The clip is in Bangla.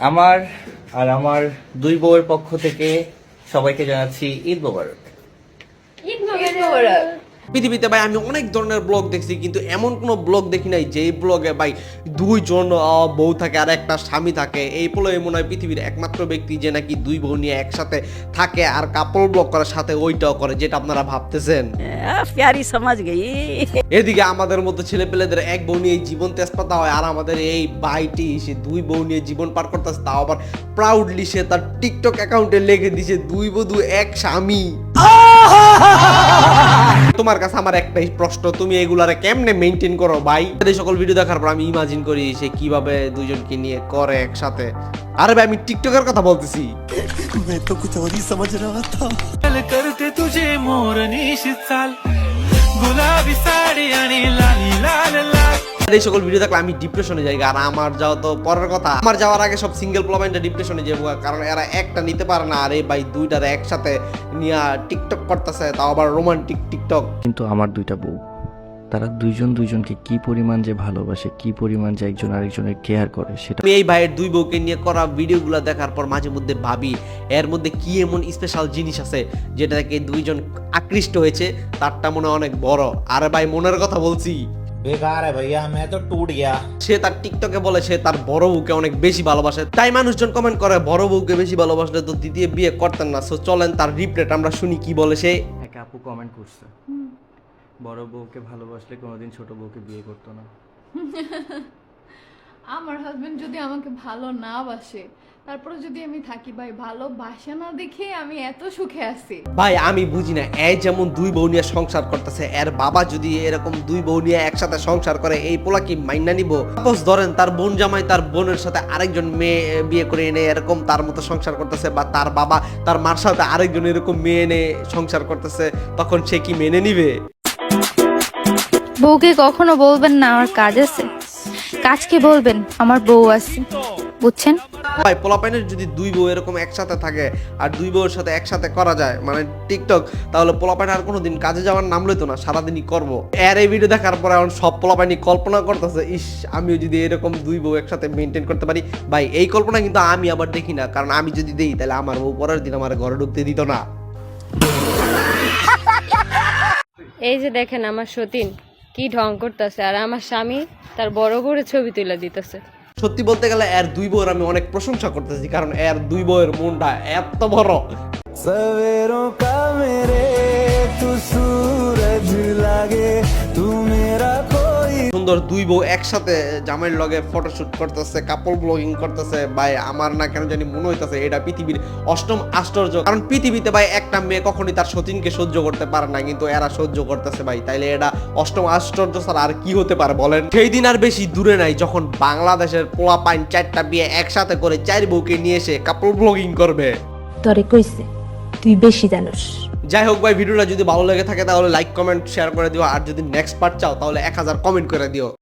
আমার আর আমার দুই বউয়ের পক্ষ থেকে সবাইকে জানাচ্ছি ঈদ মোবারক। পৃথিবীতে ভাই আমি অনেক ধরনের ব্লগ দেখছি কিন্তু এমন কোনো ব্লগ দেখি নাই যে ব্লগে ভাই দুইজন বউ থাকে আর একটা স্বামী থাকে। এই বলে মনে হয় পৃথিবীর একমাত্র ব্যক্তি যে নাকি দুই বউ নিয়ে একসাথে থাকে আর কাপড় ব্লগ করার সাথে ওইটাও করে যেটা আপনারা ভাবতেছেন। সমাজ গেই এদিকে আমাদের মতো ছেলে পেলেদের এক বউ নিয়ে জীবন তেজপাতা হয় আর আমাদের এই বাইটি সে দুই বউ নিয়ে জীবন পার করতেছে তাও আবার প্রাউডলি সে তার টিকটক অ্যাকাউন্টে লেখে দিছে দুই বধূ এক স্বামী। তোমার কাছে আমার একটাই প্রশ্ন তুমি এগুলারে কেমনে মেনটেন করো ভাই এই সকল ভিডিও দেখার পর আমি ইমাজিন করি সে কিভাবে দুইজনকে নিয়ে করে একসাথে আরে ভাই আমি টিকটকের কথা বলতেছি मैं तो कुछ और ही समझ रहा था चाल करते तुझे मोरनीश चाल गुलाबी साडी आणि लाली लाल लाल এই সকল ভিডিও দেখলে আমি ডিপ্রেশনে যাই আর আমার যাওয়া তো পরের কথা। আমার যাওয়ার আগে সব সিঙ্গেল প্লমেন্টে ডিপ্রেশনে যাব কারণ এরা একটা নিতে পারে না আর এই ভাই দুইটার একসাথে নিয়ে টিকটক করতেছে তাও আবার রোমান্টিক টিকটক। কিন্তু আমার দুইটা বউ তারা দুইজন দুইজনকে কি পরিমাণ যে ভালোবাসে কি পরিমাণ যে একজন আরেকজনের কেয়ার করে সেটা আমি এই ভাইয়ের দুই বউকে নিয়ে করা ভিডিওগুলো দেখার পর মাঝে মধ্যে ভাবি এর মধ্যে কি এমন স্পেশাল জিনিস আছে যেটা থেকে দুইজন আকৃষ্ট হয়েছে তারটা মনে হয় অনেক বড়। আর ভাই মনের কথা বলছি। বেকার ভাইয়া আমি তো টুট গিয়া। সে তার টিকটকে বলে সে তার বড় বউকে অনেক বেশি ভালোবাসে। তাই মানুষজন কমেন্ট করে বড় বউকে বেশি ভালোবাসলে তো দিদি বিয়ে করতেন না। সো চলেন তার রিপ্লেট আমরা শুনি কি বলে সে। এক আপু কমেন্ট করছে। বড় বউকে ভালোবাসলে কোনোদিন ছোট বউকে বিয়ে করতো না। আমার হাজবেন্ড যদি আমাকে ভালো না বাসে তারপরে যদি আমি থাকি ভাই ভালোবাসা না দেখে আমি এত সুখে আছি। ভাই আমি বুঝি না এই যেমন দুই বউ নিয়ে সংসার করতেছে এর বাবা যদি এরকম দুই বউ নিয়ে একসাথে সংসার করে এই পোলা কি মাইনা নিব? সাপোজ ধরেন তার বোন জামাই তার বোনের সাথে আরেকজন মেয়ে বিয়ে করে এনে এরকম তার মতো সংসার করতেছে বা তার বাবা তার মার সাথে আরেকজন এরকম মেয়ে এনে সংসার করতেছে তখন সে কি মেনে নিবে? বউকে কখনো বলবেন না আমার কাজ আছে। কাজকে বলবেন আমার বউ আছে। বুঝছেন? ভাই পোলাপাইনের যদি দুই বউ এরকম একসাথে থাকে আর দুই বউয়ের সাথে একসাথে করা যায় মানে টিকটক তাহলে পোলাপাইন আর কোনোদিন কাজে যাওয়ার নাম লইতো না সারাদিনই করব। এর এই ভিডিও দেখার পরে এখন সব পোলাপাইনি কল্পনা করতেছে ইস আমিও যদি এরকম দুই বউ একসাথে মেনটেন করতে পারি ভাই এই কল্পনা কিন্তু আমি আবার দেখি না কারণ আমি যদি দেই তাহলে আমার বউ পরের দিন আমার ঘরে ঢুকতে দিত না। এই যে দেখেন আমার সতীন কি ঢং করতেছে আর আমার স্বামী তার বড় করে ছবি তুলে দিতেছে। সত্যি বলতে গেলে এর দুই বইয়ের আমি অনেক প্রশংসা করতেছি, কারণ এর দুই বইয়ের মনটা এত বড়। সবেরো রে তু লাগে সুন্দর দুই বউ একসাথে জামাইয়ের লগে ফটোশুট করতেছে কাপড় ব্লগিং করতেছে। ভাই, আমার না কেন জানি মনে হইতেছে এটা পৃথিবীর অষ্টম আশ্চর্য। কারণ পৃথিবীতে ভাই, একটা মেয়ে কখনই তার সতীনকে সহ্য করতে পারে না, কিন্তু এরা সহ্য করতেছে ভাই। তাইলে এটা অষ্টম আশ্চর্য ছাড়া আর কি হতে পারে বলেন? সেই দিন আর বেশি দূরে নাই, যখন বাংলাদেশের পোলা পাইন চারটা বিয়ে একসাথে করে চার বউকে নিয়ে এসে কাপড় ব্লগিং করবে। তরে কইছে, তুই বেশি জানোস। যাই হোক ভাই, ভিডিওটা যদি ভালো লেগে থাকে তাহলে লাইক কমেন্ট শেয়ার করে দিও। আর যদি নেক্সট পার্ট চাও, তাহলে এক হাজার কমেন্ট করে দিও।